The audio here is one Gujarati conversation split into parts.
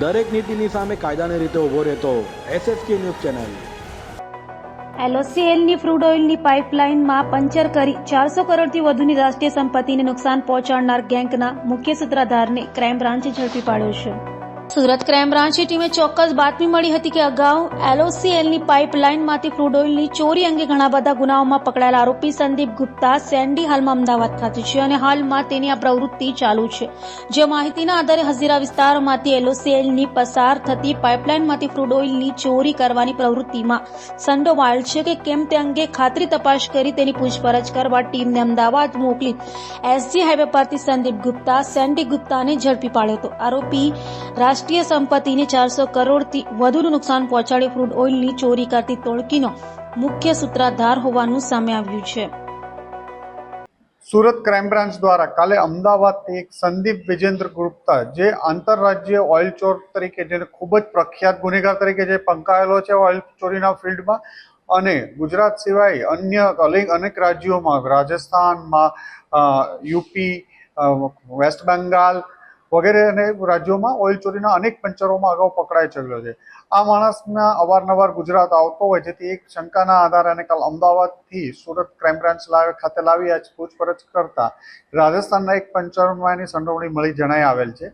દરેક નીતિની સામે કાયદાની રીતે ઊભો રહેતો એસએસકે ન્યૂઝ ચેનલ. એલઓસીએલની ફ્રૂડ ઓઇલની પાઇપલાઇનમાં પંચર કરી ચારસો કરોડથી વધુની રાષ્ટ્રીય સંપત્તિને નુકસાન પહોંચાડનાર ગેંગના મુખ્ય સૂત્રધારને ક્રાઇમ બ્રાન્ચે ઝડપી પાડ્યો છે. સુરત ક્રાઇમ બ્રાન્ચની ટીમે ચોક્કસ બાતમી મળી હતી કે અગાઉ એલઓસીએલની પાઇપલાઇનમાંથી ક્રૂડ ઓઇલની ચોરી અંગે ઘણા બધા ગુનાઓમાં પકડાયેલા આરોપી સંદીપ ગુપ્તા, સેન્ડી હાલમાં અમદાવાદ ખાતે છે અને હાલમાં તેની આ પ્રવૃત્તિ ચાલુ છે. જે માહિતીના આધારે હઝીરા વિસ્તારમાંથી એલઓસીએલની પસાર થતી પાઇપલાઇનમાંથી ક્રૂડ ઓઇલની ચોરી કરવાની પ્રવૃત્તિમાં સંડોવાયેલ છે કે કેમ તે અંગે ખાતરી તપાસ કરી તેની પૂછપરછ કરવા ટીમને અમદાવાદ મોકલી એસજી હાઈવે પરથી સંદીપ ગુપ્તા, સેન્ડી ગુપ્તાને ઝડપી પાડ્યો હતો. આરોપી રાષ્ટ્રીય સંપત્તિને ચારસો કરોડથી વધુનું નુકસાન પહોંચાડી ક્રૂડ ઓઇલની ચોરી કરતી ટોળકીનો મુખ્ય સૂત્રાધાર હોવાનું સામે આવ્યું છે. સુરત ક્રાઇમ બ્રાન્ચ દ્વારા કાલે અમદાવાદથી એક સંદીપ વિજેન્દ્ર ગુપ્તા, જે આંતરરાજ્ય ઓઇલ ચોર તરીકે જેને ખૂબ જ પ્રખ્યાત ગુનેગાર તરીકે જે પંકાયેલો છે ઓઇલ ચોરીના ફિલ્ડમાં, અને ગુજરાત સિવાય અન્ય અનેક રાજ્યોમાં, રાજસ્થાનમાં યુપી વેસ્ટ બેંગાલ વગેરે અને રાજ્યોમાં ઓઇલ ચોરીના અનેક પંચરોમાં અગાઉ પકડાઈ ચડ્યો છે. આ માણસના અવારનવાર ગુજરાત આવતો હોય, જેથી એક શંકાના આધારે અને કાલ અમદાવાદથી સુરત ક્રાઇમ બ્રાન્ચ ખાતે લાવી આજ પૂછપરછ કરતા રાજસ્થાનના એક પંચરમાની સંડોવણી મળી જણાઈ આવેલ છે.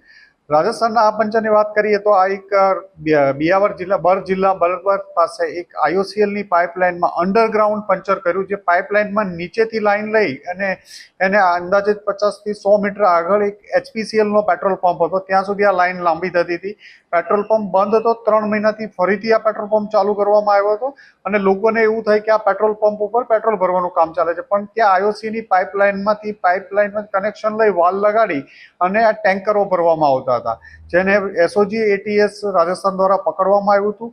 રાજસ્થાનના આ પંચરની વાત કરીએ તો આ એક બિયાવર જિલ્લા, બર જિલ્લા બરબર પાસે એક આઈઓસીએલની પાઇપલાઇનમાં અંડરગ્રાઉન્ડ પંચર કર્યું જે પાઇપલાઇનમાં નીચેથી લાઇન લઈ અને એને અંદાજે પચાસથી સો મીટર આગળ એક એચપીસીએલનો પેટ્રોલ પંપ હતો. ત્યાં સુધી આ લાઇન લાંબી થતી હતી. પેટ્રોલ પંપ બંધ હતો. ત્રણ મહિનાથી ફરીથી આ પેટ્રોલ પંપ ચાલુ કરવામાં આવ્યો હતો અને લોકોને એવું થાય કે આ પેટ્રોલ પંપ ઉપર પેટ્રોલ ભરવાનું કામ ચાલે છે. પણ ત્યાં આઈઓસીની પાઇપલાઇનમાંથી પાઇપલાઇનમાં કનેક્શન લઈ વાલ લગાડી અને આ ટેન્કરો ભરવામાં આવતા હતા. જેને એસઓજી એટીએસ રાજસ્થાન દ્વારા પકડવામાં આવ્યું હતું.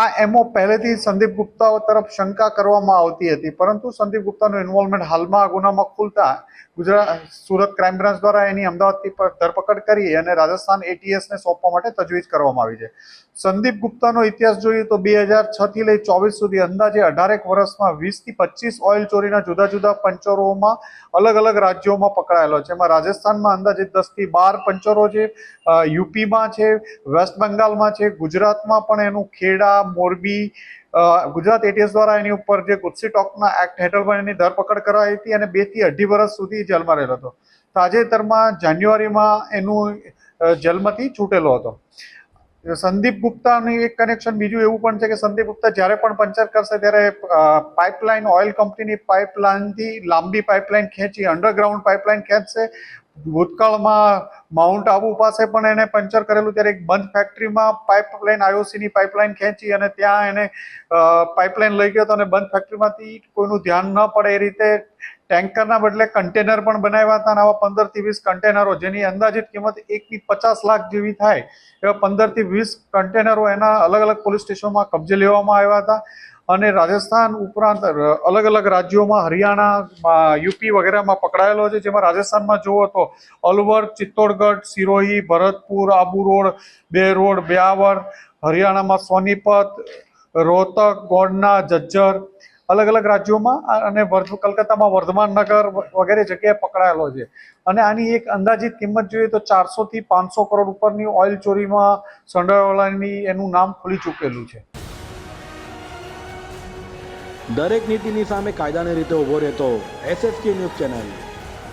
આ એમો પહેલેથી સંદીપ ગુપ્તા તરફ શંકા કરવામાં આવતી હતી, પરંતુ સંદીપ ગુપ્તાનું ઇન્વોલ્વમેન્ટ હાલમાં આ ગુનામાં ખુલતા ગુજરાત, સુરત ક્રાઇમ બ્રાન્ચ દ્વારા એની અમદાવાદથી ધરપકડ કરી અને રાજસ્થાન એટીએસને સોંપવા માટે તજવીજ કરવામાં આવી છે. સંદીપ ગુપ્તાનો ઇતિહાસ જોઈએ તો બે હજાર છ થી લઈ ચોવીસ સુધી અંદાજે અઢારેક વર્ષમાં વીસથી પચીસ ઓઇલ ચોરીના જુદા જુદા પંચરોમાં અલગ અલગ રાજ્યોમાં પકડાયેલો છે. એમાં રાજસ્થાનમાં અંદાજે દસથી બાર પંચરો છે યુપીમાં છે, વેસ્ટ બંગાળમાં છે, ગુજરાતમાં પણ એનું ખેડા મોરબી ગુજરાત એટીએસ દ્વારા એની ઉપર જે ગુસ્સી ટોકના એક્ટ હેઠળ પણ એની ધરપકડ કરાઈ હતી અને બેથી અઢી વર્ષ સુધી જેલમાં રહેલો હતો. તાજેતરમાં જાન્યુઆરીમાં એનું જેલમાંથી છૂટેલો હતો. સંદીપ ગુપ્તાનું એક કનેક્શન બીજું એવું પણ છે કે સંદીપ ગુપ્તા જ્યારે પણ પંચર કરશે ત્યારે પાઇપલાઇન ઓઇલ કંપનીની પાઇપલાઇનથી લાંબી પાઇપલાઇન ખેંચી અંડરગ્રાઉન્ડ પાઇપલાઇન ખેંચશે. ભૂતકાળમાં માઉન્ટ આબુ પાસે પણ એને પંચર કરેલું ત્યારે એક બંધ ફેક્ટરીમાં પાઇપલાઇન આઈઓસીની પાઇપલાઇન ખેંચી અને ત્યાં એને પાઇપલાઇન લઈ ગયો હતો અને બંધ ફેક્ટરીમાંથી કોઈનું ધ્યાન ન પડે એ રીતે ટેન્કરના બદલે કન્ટેનર પણ બનાવ્યા હતા અને આવા પંદરથી વીસ કન્ટેનરો જેની અંદાજિત કિંમત એકથી પચાસ લાખ જેવી થાય, એવા પંદરથી વીસ કન્ટેનરો એના અલગ અલગ પોલીસ સ્ટેશનમાં કબજે લેવામાં આવ્યા હતા. અને રાજસ્થાન ઉપરાંત અલગ અલગ રાજ્યોમાં હરિયાણા યુપી વગેરેમાં પકડાયેલો છે. જેમાં રાજસ્થાનમાં જુઓ તો અલવર, ચિત્તોડગઢ સિરોહી ભરતપુર, આબુ રોડ, બે રોડ, બ્યાવર, હરિયાણામાં સોનીપત, રોહતક, ગોંડના, જજ્જર અલગ અલગ રાજ્યોમાં અને કલકત્તામાં વર્ધમાન નગર વગેરે જગ્યાએ પકડાયેલો છે. અને આની એક અંદાજિત કિંમત જોઈએ તો ચારસો થી પાંચસો કરોડ ઉપરની ઓઇલ ચોરીમાં સંડોવાળાની એનું નામ ખુલી ચૂકેલું છે. દરેક નીતિની સામે કાયદાની રીતે ઊભો રહેતો એસએસકે ન્યૂઝ ચેનલ.